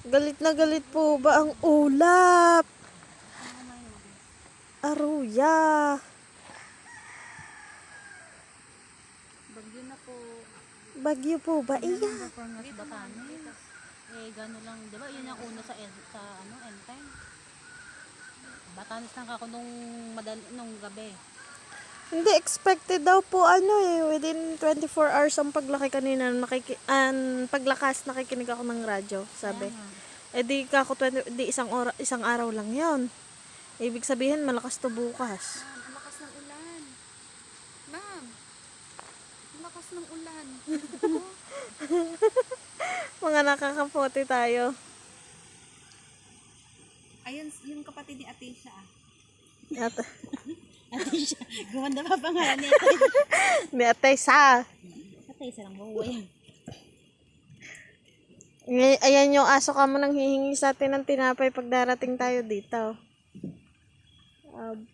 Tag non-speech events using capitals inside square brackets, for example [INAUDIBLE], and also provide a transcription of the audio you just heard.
Galit na galit po ba ang ulap? Aruya. Bagyo na po. Bagyo po ba? Iya. Batanes. Eh, gano'n lang, di ba? Yun ang una sa, end, sa ano, end time. Batanes lang ako nung, madal, nung gabi. Hindi expected daw po ano eh. Within 24 hours ang paglaki kanina. Nakiki an paglakas nakikinig ako ng radyo. Sabi. Eh di ka ako 20, di isang, ora, isang araw lang yon. Ibig sabihin malakas to bukas. Ma'am, ang lakas ng ulan. Ma'am, ang lakas ng ulan. [LAUGHS] Mga nakakapote tayo. Ayun, yung kapatid ni Atisha. ah. At, Ate siya. Gumanda pa pangalan niya. ni Atay [LAUGHS] sa. Ate, isa lang buhay. Ayan yung aso ka mo nang hihingi sa atin ng tinapay pag darating tayo dito. Um,